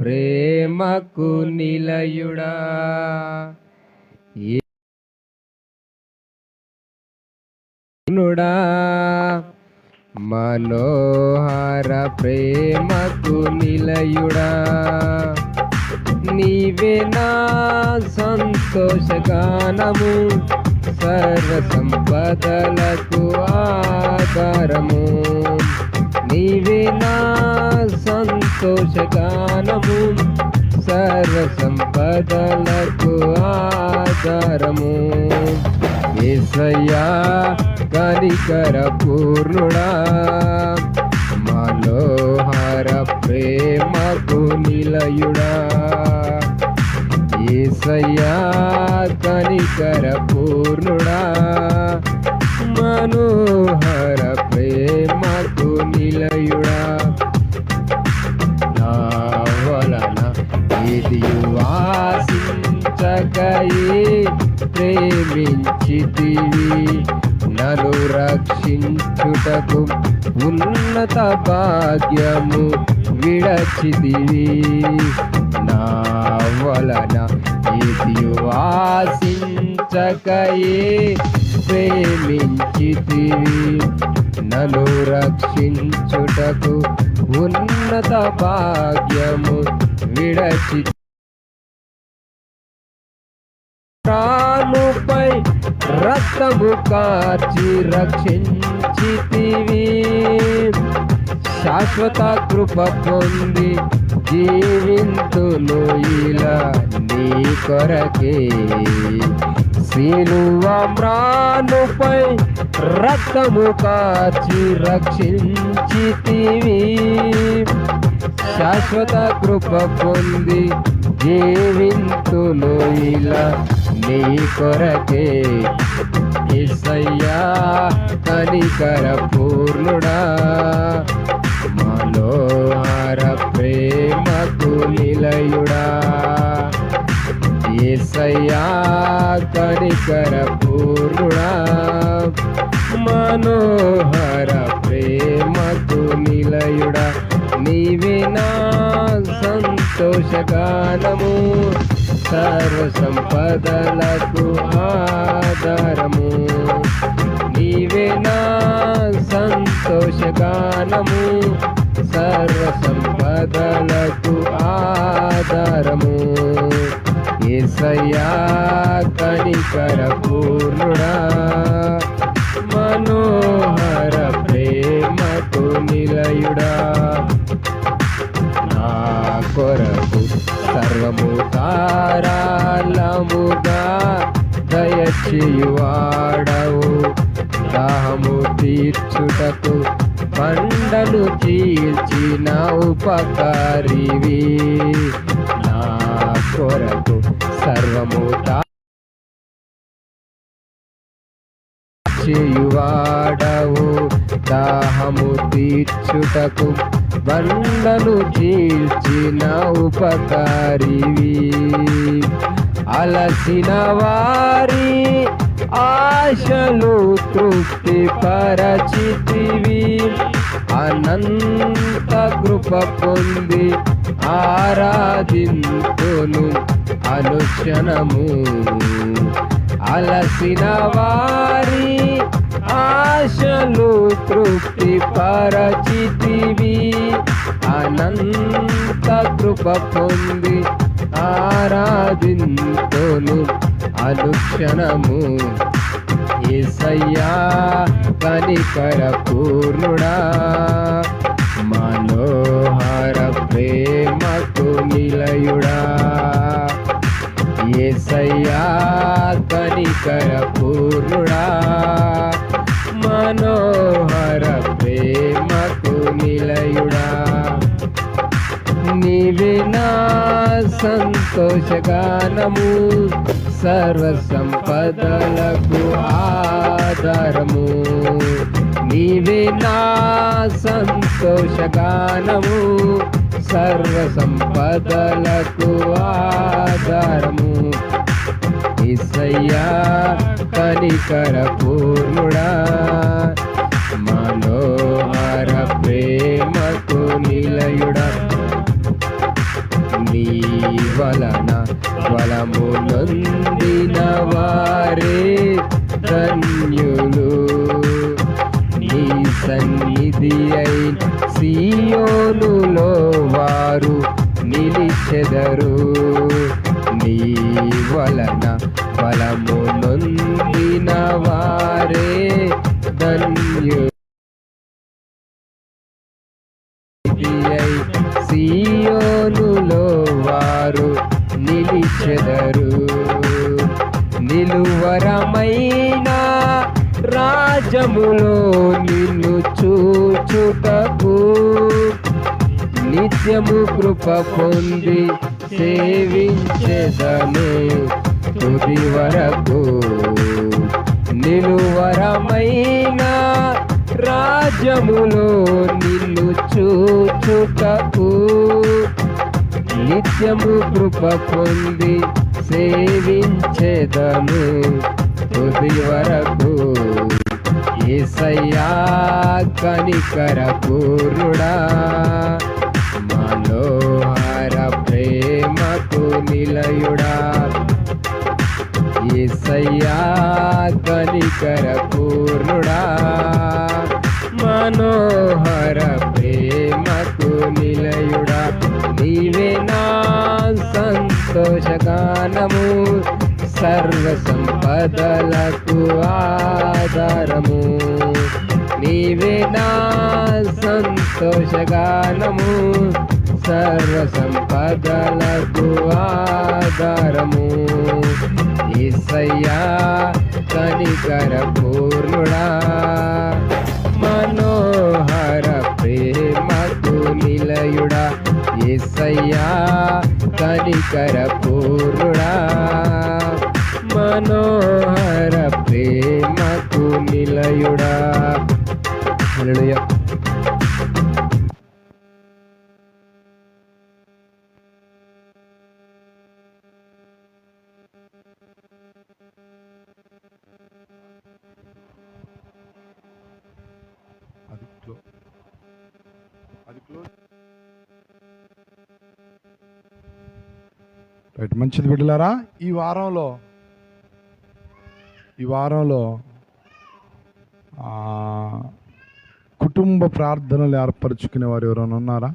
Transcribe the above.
ప్రేమకు నిలయుడా? ఏనుడా? మనోహర ప్రేమకు నిలయుడా? నీవే నా సంతోషగానము సర్వ సంపదలకు ఆధారము. నీవే నా సంతోషగానము సర్వ సంపదలకు ఆధారము. ఏసయ్యా కనికర పూర్ణుడా మనోహర ప్రేమకు నిలయుడా. ఏసయ్యా కనికర పూర్ణుడా మనోహర ప్రేమకు నిలయుడా. వాసించకయే ప్రేమించితివి. నను రక్షించుటకు ఉన్నత భాగ్యము విడచితివి. నా వలన ఇది వాసించకయే ప్రేమించితివి. నను రక్షించుటకు ఉన్నత భాగ్యము విడచి ప్రాణుపై రక్తము కార్చి రక్షించితివి. శాశ్వత కృప పొంది జీవింతులు ఇలా నీ కొరకే. శిలువ మ్రానుపై రక్తము కాచి రక్షించితివి. శాశ్వత కృప పొంది జీవింతులు ఇలా నీ కొరకే ఇసయ్యా కనికర పూర్ణుడా. మనోహర ప్రేమకు నిలయుడా. ఏసయ్యా కనికర పూర్ణుడా. మనోహర ప్రేమకు నిలయుడా. నీవే నా సంతోషగానము సర్వ సంపదలకు ఆధారము. నీవే నా సంతోషగానము వాడవు దాహము తీర్చుటకు పండను తీర్చిన ఉపకారివి. నా కొరకు సర్వము తా చేయువాడవు దాహము తీర్చుటకు బండను తీర్చిన ఉపకారివి. అలసిన వారి ఆశలు తృప్తి పరచితివి అనంత కృప పొంది ఆరాధింతును అనుక్షణము. అలసిన వారి ఆశలు తృప్తి పరచితివి అనంత కృప పొంది ఆరాధింతును అనుక్షణము ఏసయ్యా కనికర పూర్ణుడా. మనోహర ప్రేమకు నిలయుడా. ఏసయ్యా కనికర పూర్ణుడా. సంతోషగానము సర్వ సంపదలకు ఆధారము. నీవే నా సంతోషగానము సర్వ సంపదలకు ఆధారము. ఇసయ్యా కనికర పూర్ణుడా మనోహర ప్రేమకు నిలయుడా. నీ వలన బలము నొందిన వారే ధన్యులు. నీ సన్నిధి అయిన సియోనులో వారు నిలిచెదరు. నీ వలన బలము నొందిన వారే ధన్యులు. నిలువరమైన రాజములో నిన్ను చూచుటకు. నిత్యము కృప పొంది సేవించెదను తుది వరకు. నిలువరమైన రాజములో నిన్ను చూచుటకు. నిత్యము కృప పొంది సేవించెదను తుది వరకు ఏసయ్యా కనికర పూర్ణుడా. మనోహర ప్రేమకు నిలయుడా. ఏసయ్యా కనికర పూర్ణుడా. మనోహర ప్రేమకు నిలయుడా. నీవే నా సంతోషగానము. సర్వ సంపదలకు ఆధారము. నీవే నా సంతోషగానము. సర్వ సంపదలకు ఆధారము. ఈసయ్యా కనికర పూర్ణుడా. మనోహర ప్రేమకు నిలయుడా. ఏసయ్యా కనికర పూర్ణుడా. నిలయుడా హల్లెలూయా అది క్లో అది క్లోజ్. రైట్ మంచిది బిడ్డలారా? ఈ వారంలో ఈ వారంలో కుటుంబ ప్రార్థనలు ఏర్పరచుకునే వారు ఎవరైనా ఉన్నారా?